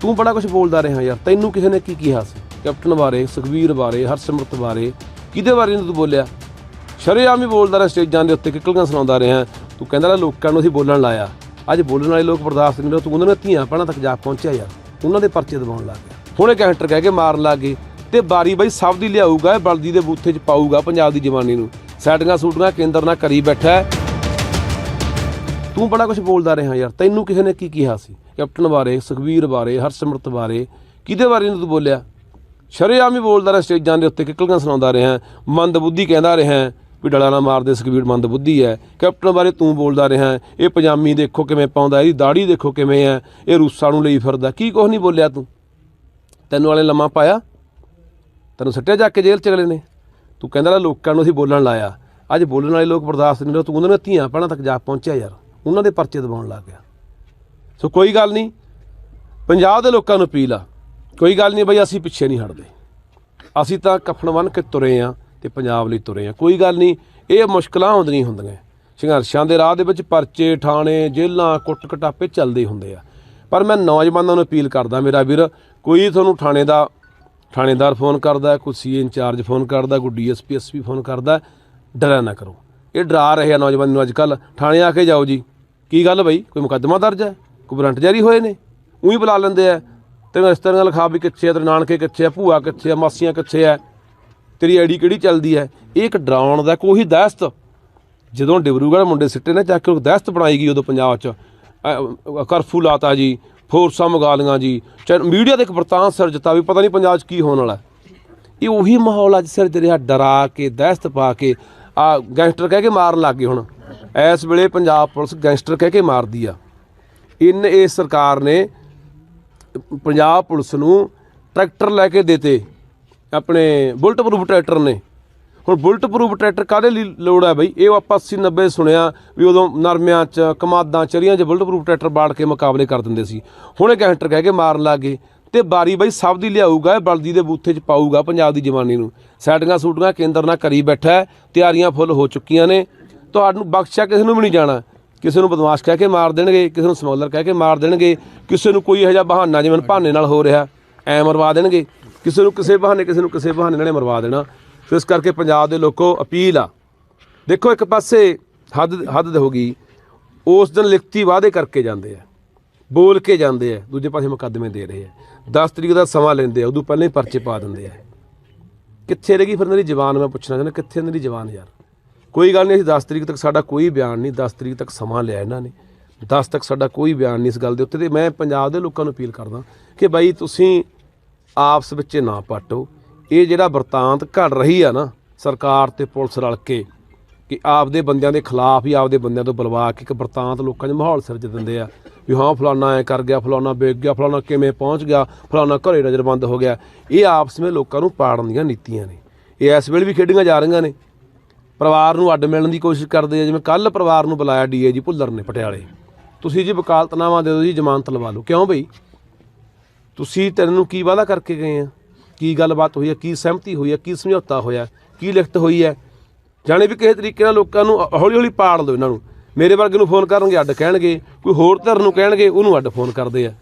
ਤੂੰ ਬੜਾ ਕੁਝ ਬੋਲਦਾ ਰਿਹਾ ਯਾਰ, ਤੈਨੂੰ ਕਿਸੇ ਨੇ ਕੀ ਕਿਹਾ ਸੀ? ਕੈਪਟਨ ਬਾਰੇ ਸੁਖਵੀਰ ਬਾਰੇ, ਹਰਸਿਮਰਤ ਬਾਰੇ, ਕਿਹਦੇ ਬਾਰੇ ਨੂੰ ਤੂੰ ਬੋਲਿਆ? ਸ਼ਰੇਆਮ ਹੀ ਬੋਲਦਾ ਰਿਹਾ ਸਟੇਜਾਂ ਦੇ ਉੱਤੇ, ਕਿਕਲੀਆਂ ਸੁਣਾਉਂਦਾ ਰਿਹਾ। ਤੂੰ ਕਹਿੰਦਾ ਰਿਹਾ ਲੋਕਾਂ ਨੂੰ ਅਸੀਂ ਬੋਲਣ ਲਾਇਆ। ਅੱਜ ਬੋਲਣ ਵਾਲੇ ਲੋਕ ਬਰਦਾਸ਼ਤ ਨਹੀਂ ਰਹੇ ਤੂੰ ਉਹਨਾਂ ਦੀਆਂ ਧੀਆਂ ਪੜਾਂ ਤੱਕ ਜਾ ਪਹੁੰਚਿਆ ਯਾਰ। ਉਹਨਾਂ ਦੇ ਪਰਚੇ ਦਬਾਉਣ ਲੱਗ ਗਿਆ। ਹੁਣੇ ਕੈਂਟਰ ਕਹਿ ਕੇ ਮਾਰਨ ਲੱਗ ਗਏ। ਤੇ ਬਾਰੀ ਬਾਈ ਸਭ ਦੀ ਲਿਆਊਗਾ, ਇਹ ਬਲਦੀ ਦੇ ਬੂਥੇ 'ਚ ਪਾਊਗਾ ਪੰਜਾਬ ਦੀ ਜਵਾਨੀ ਨੂੰ। ਸੈਟੀਆਂ ਸੂਟੀਆਂ ਕੇਂਦਰ ਨਾਲ ਕਰੀ ਬੈਠਾ ਹੈ। ਤੂੰ ਬੜਾ ਕੁਝ ਬੋਲਦਾ ਰਿਹਾ ਯਾਰ, ਤੈਨੂੰ ਕਿਸੇ ਨੇ ਕੀ ਕਿਹਾ ਸੀ? ਕੈਪਟਨ ਬਾਰੇ ਸੁਖਵੀਰ ਬਾਰੇ, ਹਰਸਿਮਰਤ ਬਾਰੇ, ਕਿਹਦੇ ਬਾਰੇ ਨੀ ਤੂੰ ਬੋਲਿਆ? ਸ਼ਰੇਆਮ ਹੀ ਬੋਲਦਾ ਰਿਹਾ ਸਟੇਜਾਂ ਦੇ ਉੱਤੇ ਕਿਕਲਕਾਂ ਸੁਣਾਉਂਦਾ ਰਿਹਾ, ਮੰਦ ਬੁੱਧੀ ਕਹਿੰਦਾ ਰਿਹਾ ਵੀ ਡਲਾ ਨਾ ਮਾਰਦੇ ਸੁਖਵੀਰ ਮੰਦ ਬੁੱਧੀ ਹੈ। ਕੈਪਟਨ ਬਾਰੇ ਤੂੰ ਬੋਲਦਾ ਰਿਹਾ, ਇਹ ਪਜਾਮੀ ਦੇਖੋ ਕਿਵੇਂ ਪਾਉਂਦਾ, ਇਹਦੀ ਦਾੜੀ ਦੇਖੋ ਕਿਵੇਂ ਹੈ, ਇਹ ਰੂਸਾਂ ਨੂੰ ਲਈ ਫਿਰਦਾ, ਕੀ ਕੁਝ ਨਹੀਂ ਬੋਲਿਆ ਤੂੰ? ਤੈਨੂੰ ਵਾਲੇ ਲੰਮਾ ਪਾਇਆ? ਤੈਨੂੰ ਸੱਟਿਆ ਜਾ ਕੇ ਜੇਲ੍ਹ ਚ ਅਗਲੇ ਨੇ? ਤੂੰ ਕਹਿੰਦਾ ਰਿਹਾ ਲੋਕਾਂ ਨੂੰ ਅਸੀਂ ਬੋਲਣ ਲਾਇਆ। ਅੱਜ ਬੋਲਣ ਵਾਲੇ ਲੋਕ ਬਰਦਾਸ਼ਤ ਨਹੀਂ ਰਹੇ ਤੂੰ ਉਹਨਾਂ ਦੀਆਂ ਧੀਆਂ ਭੈਣਾਂ ਤੱਕ ਜਾ ਪਹੁੰਚਿਆ ਯਾਰ। ਉਹਨਾਂ ਦੇ ਪਰਚੇ ਦਬਾਉਣ ਲੱਗ ਗਿਆ। ਸੋ ਕੋਈ ਗੱਲ ਨਹੀਂ ਪੰਜਾਬ ਦੇ ਲੋਕਾਂ ਨੂੰ ਅਪੀਲ ਆ, ਕੋਈ ਗੱਲ ਨਹੀਂ ਬਈ ਅਸੀਂ ਪਿੱਛੇ ਨਹੀਂ ਹਟਦੇ। ਅਸੀਂ ਤਾਂ ਕਫਨ ਬੰਨ ਕੇ ਤੁਰੇ ਆ ਤੇ ਪੰਜਾਬ ਲਈ ਤੁਰੇ ਆ। ਕੋਈ ਗੱਲ ਨਹੀਂ, ਇਹ ਮੁਸ਼ਕਲਾਂ ਆਉਂਦੀਆਂ ਹੁੰਦੀਆਂ। ਸੰਘਰਸ਼ਾਂ ਦੇ ਰਾਹ ਦੇ ਵਿੱਚ ਪਰਚੇ, ਠਾਣੇ, ਜੇਲ੍ਹਾਂ, ਕੁੱਟ ਕਟਾਪੇ ਚੱਲਦੇ ਹੁੰਦੇ ਆ। ਪਰ ਮੈਂ ਨੌਜਵਾਨਾਂ ਨੂੰ ਅਪੀਲ ਕਰਦਾ, ਮੇਰਾ ਵੀਰ, ਕੋਈ ਤੁਹਾਨੂੰ ਥਾਣੇ ਦਾ ਥਾਣੇਦਾਰ ਫੋਨ ਕਰਦਾ, ਕੋਈ ਸੀਏ ਇੰਚਾਰਜ ਫੋਨ ਕਰਦਾ, ਕੋਈ ਡੀਐਸਪੀ ਐਸਪੀ ਫੋਨ ਕਰਦਾ, ਡਰਿਆ ਨਾ ਕਰੋ। ਇਹ ਡਰਾ ਰਹੇ ਆ ਨੌਜਵਾਨ ਨੂੰ ਅੱਜ ਕੱਲ ਥਾਣੇ ਆ ਕੇ ਜਾਓ ਜੀ। ਕੀ ਗੱਲ ਬਈ? ਕੋਈ ਮੁਕੱਦਮਾ ਦਰਜ ਹੈ? ਕੋਈ ਵਾਰੰਟ ਜਾਰੀ ਹੋਏ ਨੇ? ਉਹੀ ਬੁਲਾ ਲੈਂਦੇ ਆ। ਤੈਨੂੰ ਇਸ ਤਰ੍ਹਾਂ ਲਿਖਾ ਵੀ ਕਿੱਥੇ ਆ? ਤੇਰੇ ਨਾਨਕੇ ਕਿੱਥੇ ਆ? ਭੂਆ ਕਿੱਥੇ ਆ? ਮਾਸੀਆਂ ਕਿੱਥੇ ਆ? ਤੇਰੀ ਆਈਡੀ ਕਿਹੜੀ ਚੱਲਦੀ ਹੈ? ਇਹ ਇੱਕ ਡਰਾਉਣ ਦਾ ਕੋਈ ਦਹਿਸ਼ਤ। ਜਦੋਂ ਡਿਬਰੂਗੜ੍ਹ ਮੁੰਡੇ ਸਿੱਟੇ ਨੇ ਚੱਕ ਕੇ ਦਹਿਸ਼ਤ ਬਣਾਈ ਗਈ ਉਦੋਂ ਪੰਜਾਬ 'ਚ। ਅ, ਕਰਫਿਊ ਲਾਤਾ ਜੀ ਫੋਰਸਾਂ ਮੰਗਾ ਲਈਆਂ ਜੀ। ਮੀਡੀਆ ਦੇ ਇੱਕ ਵਰਤਾਂਤ ਸਿਰਜਤਾ ਵੀ ਪਤਾ ਨਹੀਂ ਪੰਜਾਬ 'ਚ ਕੀ ਹੋਣ ਵਾਲਾ। ਇਹ ਉਹੀ ਮਾਹੌਲ ਅੱਜ ਸਿਰਜ ਰਿਹਾ ਡਰਾ ਕੇ ਦਹਿਸ਼ਤ ਪਾ ਕੇ। ਆ ਗੈਂਗਸਟਰ ਕਹਿ ਕੇ ਮਾਰਨ ਲੱਗ ਗਏ ਹੁਣ। ਇਸ ਵੇਲੇ ਪੰਜਾਬ ਪੁਲਿਸ ਗੈਂਗਸਟਰ ਕਹਿ ਕੇ ਮਾਰਦੀ ਆ। ਇਨ ਇਸ ਸਰਕਾਰ ਨੇ ਪੰਜਾਬ ਪੁਲਿਸ ਨੂੰ ਟਰੈਕਟਰ ਲੈ ਕੇ ਦਿੱਤੇ। ਆਪਣੇ ਬੁਲਟ ਪ੍ਰੂਫ ਟਰੈਕਟਰ ਨੇ। ਹੁਣ ਬੁਲਟ ਪ੍ਰੂਫ ਟਰੈਕਟਰ ਕਾਹਦੇ ਲਈ ਲੋੜ ਹੈ ਬਈ? ਇਹ ਆਪਾਂ 80 90 ਸੁਣਿਆ ਵੀ ਉਦੋਂ ਨਰਮਿਆਂ 'ਚ, ਕਮਾਦਾਂ, ਚਰੀਆਂ 'ਚ ਬੁਲਟ ਪ੍ਰੂਫ ਟਰੈਕਟਰ ਬਾੜ ਕੇ ਮੁਕਾਬਲੇ ਕਰ ਦਿੰਦੇ ਸੀ। ਹੁਣ ਇਹ ਗੈਂਗਸਟਰ ਕਹਿ ਕੇ ਮਾਰਨ ਲੱਗ ਗਏ। ਤੇ ਬਾਰੀ ਬਾਈ ਸਭ ਦੀ ਲਿਆਊਗਾ ਇਹ ਬਲਦੀ ਦੇ ਬੂਥੇ 'ਚ ਪਾਊਗਾ ਪੰਜਾਬ ਦੀ ਜਵਾਨੀ ਨੂੰ। ਸੈਟੀਆਂ ਸੂਟੀਆਂ ਕੇਂਦਰ ਨਾਲ ਕਰੀ ਬੈਠਾ ਤਿਆਰੀਆਂ ਫੁੱਲ ਹੋ ਚੁੱਕੀਆਂ ਨੇ। ਤੁਹਾਨੂੰ ਬਖਸ਼ਿਆ ਕਿਸੇ ਨੂੰ ਵੀ ਨਹੀਂ ਜਾਣਾ। ਕਿਸੇ ਨੂੰ ਬਦਮਾਸ਼ ਕਹਿ ਕੇ ਮਾਰ ਦੇਣਗੇ, ਕਿਸੇ ਨੂੰ ਸਮਗਲਰ ਕਹਿ ਕੇ ਮਾਰ ਦੇਣਗੇ, ਕਿਸੇ ਨੂੰ ਕੋਈ ਇਹੋ ਜਿਹਾ ਬਹਾਨਾ ਜਿਵੇਂ ਬਹਾਨੇ ਨਾਲ ਹੋ ਰਿਹਾ, ਐ ਮਰਵਾ ਦੇਣਗੇ। ਕਿਸੇ ਨੂੰ ਕਿਸੇ ਬਹਾਨੇ, ਕਿਸੇ ਨੂੰ ਕਿਸੇ ਬਹਾਨੇ ਨਾਲ ਮਰਵਾ ਦੇਣਾ। ਸੋ ਇਸ ਕਰਕੇ ਪੰਜਾਬ ਦੇ ਲੋਕੋ ਅਪੀਲ ਆ। ਦੇਖੋ ਇੱਕ ਪਾਸੇ ਹੱਦ ਹੱਦ ਹੋ ਗਈ, ਉਸ ਦਿਨ ਲਿਖਤੀ ਵਾਅਦੇ ਕਰਕੇ ਜਾਂਦੇ ਆ। ਬੋਲ ਕੇ ਜਾਂਦੇ ਆ, ਦੂਜੇ ਪਾਸੇ ਮੁਕੱਦਮੇ ਦੇ ਰਹੇ ਆ। 10 ਤਰੀਕ ਦਾ ਸਮਾਂ ਲੈਂਦੇ ਆ ਉਦੋਂ ਪਹਿਲਾਂ ਹੀ ਪਰਚੇ ਪਾ ਦਿੰਦੇ ਆ। ਕਿੱਥੇ ਰਹਿ ਗਈ ਫਿਰ ਇਹਨਾਂ ਦੀ ਜ਼ਬਾਨ? ਮੈਂ ਪੁੱਛਣਾ ਚਾਹੁੰਦਾ, ਕਿੱਥੇ ਇਹਨਾਂ ਦੀ ਜ਼ਬਾਨ ਯਾਰ? ਕੋਈ ਗੱਲ ਨਹੀਂ, ਅਸੀਂ 10 ਤਰੀਕ ਤੱਕ ਸਾਡਾ ਕੋਈ ਬਿਆਨ ਨਹੀਂ 10 ਤਰੀਕ ਤੱਕ ਸਮਾਂ ਲਿਆ ਇਹਨਾਂ ਨੇ। 10 ਤੱਕ ਸਾਡਾ ਕੋਈ ਬਿਆਨ ਨਹੀਂ ਇਸ ਗੱਲ ਦੇ ਉੱਤੇ ਤੇ ਮੈਂ ਪੰਜਾਬ ਦੇ ਲੋਕਾਂ ਨੂੰ ਅਪੀਲ ਕਰਦਾ ਕਿ ਬਾਈ ਤੁਸੀਂ ਆਪਸ ਵਿੱਚ ਨਾ ਪਾਟੋ। ਇਹ ਜਿਹੜਾ ਵਰਤਾਂਤ ਘੜ ਰਹੀ ਆ ਨਾ, ਸਰਕਾਰ ਤੇ ਪੁਲਿਸ ਰਲ ਕੇ ਕਿ ਆਪਦੇ ਬੰਦਿਆਂ ਦੇ ਖਿਲਾਫ ਹੀ ਆਪਦੇ ਬੰਦਿਆਂ ਤੋਂ ਬੁਲਵਾ ਕੇ ਇੱਕ ਵਰਤਾਂਤ ਲੋਕਾਂ 'ਚ ਮਾਹੌਲ ਸਿਰਜ ਦਿੰਦੇ ਆ। ਵੀ ਹਾਂ, ਫਲਾਨਾ ਐ ਕਰ ਗਿਆ, ਫਲਾਨਾ ਵੇਚ ਗਿਆ, ਫਲਾਨਾ ਕਿਵੇਂ ਪਹੁੰਚ ਗਿਆ, ਫਲਾਨਾ ਘਰੇ ਨਜ਼ਰਬੰਦ ਹੋ ਗਿਆ। ਇਹ ਆਪਸ ਵਿੱਚ ਲੋਕਾਂ ਨੂੰ ਪਾੜਨ ਦੀਆਂ ਨੀਤੀਆਂ ਨੇ। ਇਹ ਇਸ ਵੇਲੇ ਵੀ ਖੇਡੀਆਂ ਜਾ ਰਹੀਆਂ ਨੇ। ਪਰਿਵਾਰ ਨੂੰ ਅੱਡ ਮਿਲਣ ਦੀ ਕੋਸ਼ਿਸ਼ ਕਰਦੇ ਆ, ਜਿਵੇਂ ਕੱਲ ਪਰਿਵਾਰ ਨੂੰ ਬੁਲਾਇਆ ਡੀਏਜੀ ਭੁੱਲਰ ਨੇ ਪਟਿਆਲੇ। ਤੁਸੀਂ ਜੀ ਵਕਾਲਤਨਾਮਾ ਦੇ ਦਿਓ ਜੀ, ਜ਼ਮਾਨਤ ਲਵਾ ਲਓ। ਕਿਉਂ ਬਈ? ਤੁਸੀਂ ਤੈਨੂੰ ਕੀ ਵਾਅਦਾ ਕਰਕੇ ਗਏ ਆ? ਕੀ ਗੱਲਬਾਤ ਹੋਈ ਹੈ ਕੀ ਸਹਿਮਤੀ ਹੋਈ ਹੈ ਕੀ ਸਮਝੌਤਾ ਹੋਇਆ? ਕੀ ਲਿਖਤ ਹੋਈ ਹੈ ਜਾਣੇ ਵੀ ਕਿਸੇ ਤਰੀਕੇ ਨਾਲ ਲੋਕਾਂ ਨੂੰ ਹੌਲੀ ਹੌਲੀ ਪਾੜ ਦਿਓ ਇਹਨਾਂ ਨੂੰ। ਮੇਰੇ ਵਰਗੇ ਨੂੰ ਫੋਨ ਕਰਨਗੇ, ਅੱਡ ਕਹਿਣਗੇ, ਕੋਈ ਹੋਰ ਧਿਰ ਨੂੰ ਕਹਿਣਗੇ, ਉਹਨੂੰ ਅੱਡ ਫੋਨ ਕਰਦੇ ਆ।